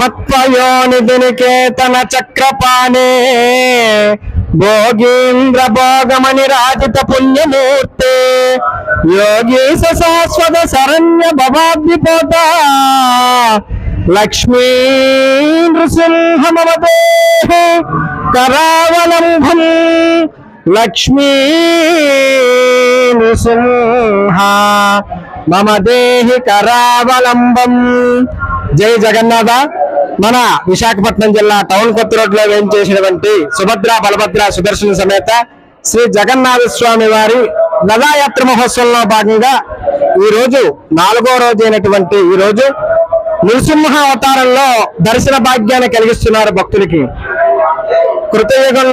మత్వయోనిధినికేతన చక్రపాణే. భోగీంద్ర భోగమని రాజిత పుణ్యమూర్తే. యోగీశ శాశ్వత శరణ్య భవాబ్దిపోత లక్ష్మీ నృసింహమదే కరావలంభం లక్ష్మీ నృసింహ. మమ దేహి కరావలంబం జై జగన్నాథ. మన విశాఖపట్నం జిల్లా టౌన్ కొత్త రోడ్లో వేయించేసినటువంటి సుభద్ర బలభద్ర సుదర్శన సమేత శ్రీ జగన్నాథ స్వామి వారి రథయాత్ర మహోత్సవంలో భాగంగా ఈ రోజు నాలుగో రోజు అయినటువంటి ఈ రోజు నృసింహ అవతారంలో దర్శన భాగ్యాన్ని కలిగిస్తున్నారు భక్తులకి. కృతయుగంలో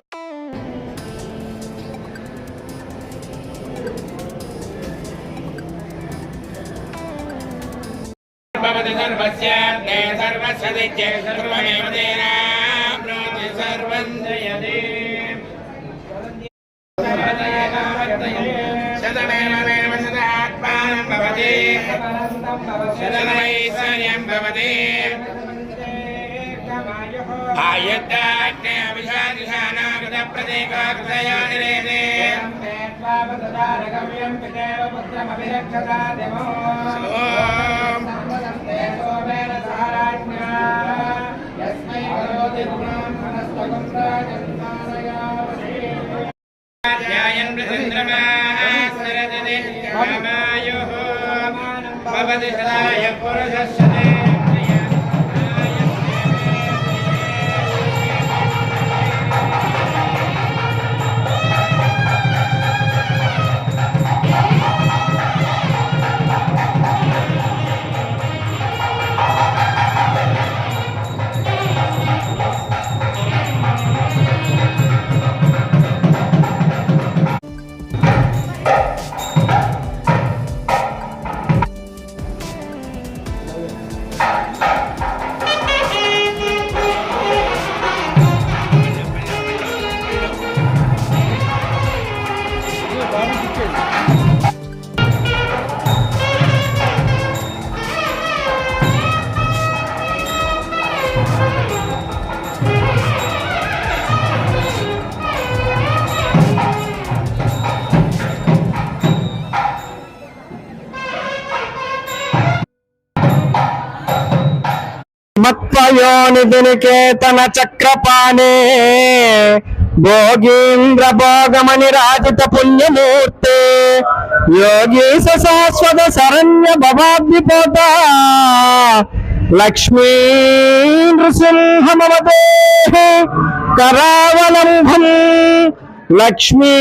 भवति सर्वस्यान्ते सर्वस्य सर्वमेव तेनाप्नोति सर्वं जयति शतमेव शतात्मानं भवति शतमैश्वर्यं भवति आयत्ताग्ने अभिषादिशानागतप्रतीकाकृतया निरेते ॐ ध्यायन् प्रचन्द्रमाः सरदते रामायुः भवति सदाय पुरुषस्य మత్వయోనిధినికేతన చక్రపాణే. భోగీంద్ర భోగమని రాజిత పుణ్యమూర్తే. యోగీశ శాశ్వత శరణ్య భవాబ్దిపోత లక్ష్మీ నృసింహమదే కరావలంభం లక్ష్మీ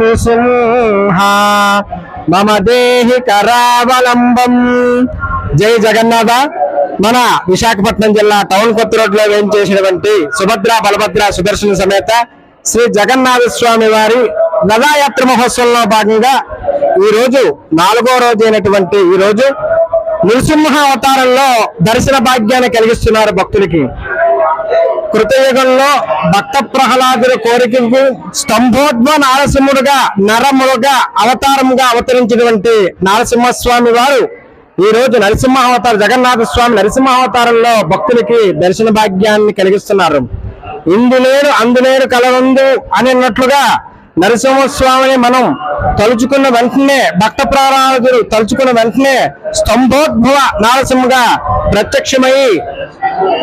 నృసింహ. మమ దేహి కరావలంబం జై జగన్నాథ. మన విశాఖపట్నం జిల్లా టౌన్ కొత్త రోడ్లో వేయించేసినటువంటి సుభద్ర బలభద్ర సుదర్శన సమేత శ్రీ జగన్నాథ స్వామి వారి రథయాత్ర మహోత్సవంలో భాగంగా ఈ రోజు నాలుగో రోజు అయినటువంటి ఈ రోజు నృసింహ అవతారంలో దర్శన భాగ్యాన్ని కలిగిస్తున్నారు భక్తులకి. కృతయుగంలో భక్త ప్రహ్లాదుల కోరికకు స్తంభోద్వ నారసింహుడుగా నరముడుగా అవతారముగా అవతరించినటువంటి నారసింహస్వామి వారు ఈ రోజు నరసింహావతార జగన్నాథ స్వామి నరసింహ అవతారంలో భక్తులకి దర్శన భాగ్యాన్ని కలిగిస్తున్నారు. ఇందులేరు అందులేరు కలవందు అని అన్నట్లుగా నరసింహస్వామిని మనం తలుచుకున్న వెంటనే భక్త ప్రహ్లాదులు తలుచుకున్న వెంటనే స్తంభోద్భవ నారసింహగా ప్రత్యక్షమై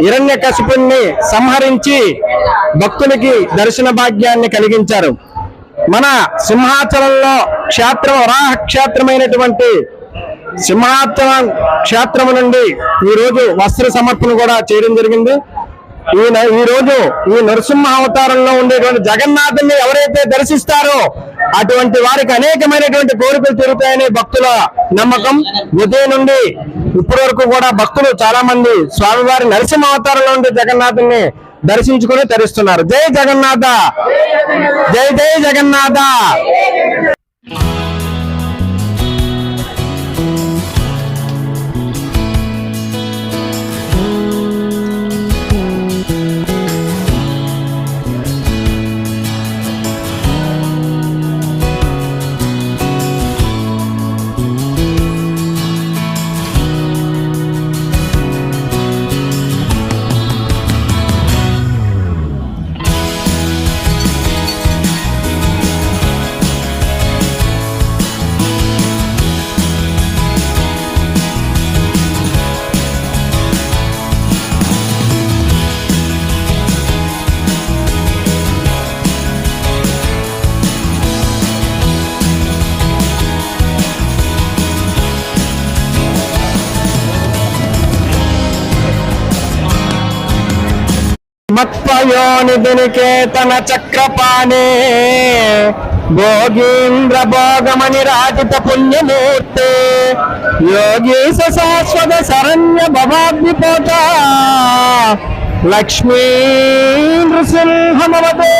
హిరణ్య కశిపుణ్ణి సంహరించి భక్తులకి దర్శన భాగ్యాన్ని కలిగించారు. మన సింహాచలంలో క్షేత్రం వరాహ క్షేత్రమైనటువంటి సింహాచలం క్షేత్రము నుండి ఈ రోజు వస్త్ర సమర్పణ కూడా చేయడం జరిగింది. ఈ న- ఈ రోజు ఈ నరసింహ అవతారంలో ఉండేటువంటి జగన్నాథుని ఎవరైతే దర్శిస్తారో అటువంటి వారికి అనేకమైనటువంటి కోరికలు తీరుతాయని భక్తుల నమ్మకం. ఉదయం నుండి ఇప్పటి వరకు కూడా భక్తులు చాలా మంది స్వామివారి నరసింహ అవతారంలో ఉండే జగన్నాథుని దర్శించుకుని తరిస్తున్నారు. జై జగన్నాథ! జై జై జగన్నాథ! మత్పయోనిధి చక్రపాణే భోగీంద్ర భోగమని రాజిత పుణ్యమూర్తే. యోగీశ శాశ్వత శరణ్య భవాగ్నిపోత. లక్ష్మీ నృసింహమవతే.